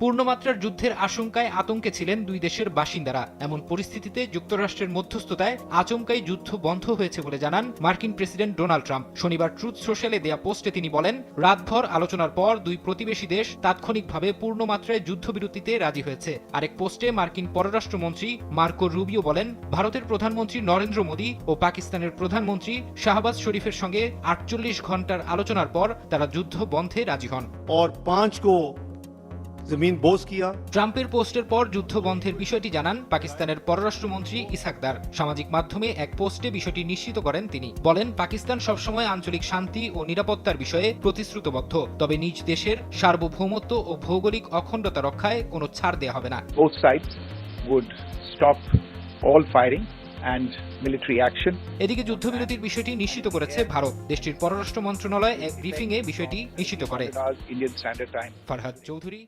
পূর্ণমাত্রার যুদ্ধের আশঙ্কায় আতঙ্কে ছিলেন দুই দেশের বাসিন্দারা এমন পরিস্থিতিতে যুক্তরাষ্ট্রের মধ্যস্থতায় আচমকাই যুদ্ধ বন্ধ হয়েছে বলে জানান মার্কিন প্রেসিডেন্ট ডোনাল্ড ট্রাম্প শনিবার ট্রুথ সোশ্যালে দেয়া পোস্টে তিনি বলেন রাতভর আলোচনার পর দুই প্রতিবেশী দেশ তাৎক্ষণিকভাবে পূর্ণমাত্রায় যুদ্ধবিরতিতে রাজি হয়েছে আরেক পোস্টে মার্কিন পররাষ্ট্রমন্ত্রী মার্কো রুবিও বলেন ভারতের প্রধানমন্ত্রী নরেন্দ্র মোদী ও পাকিস্তানের প্রধানমন্ত্রী শাহবাজ শরীফের সঙ্গে আটচল্লিশ ঘন্টার আলোচনার পর তারা যুদ্ধ বন্ধে রাজি হন और पांच को জমিন বোস কিয়া। ট্রাম্পের পোস্টের পর যুদ্ধ বন্ধের বিষয়টি জানান পাকিস্তানের পররাষ্ট্রমন্ত্রী ইসাকদার সামাজিক মাধ্যমে এক পোস্টে বিষয়টি নিশ্চিত করেন তিনি। বলেন পাকিস্তান সবসময় আঞ্চলিক শান্তি ও নিরাপত্তার বিষয়ে প্রতিশ্রুতিবদ্ধ। তবে নিজ দেশের সার্বভৌমত্ব ও ভৌগোলিক অখণ্ডতা রক্ষায় কোনো ছাড় দেওয়া হবে না। Both sides would stop all firing and military action এদিকে যুদ্ধবিরতির বিষয়টি নিশ্চিত করেছে ভারত। দেশটির পররাষ্ট্র মন্ত্রণালয় এক ব্রিফিং এ বিষয়টি নিশ্চিত করে। ফরহাদ চৌধুরী।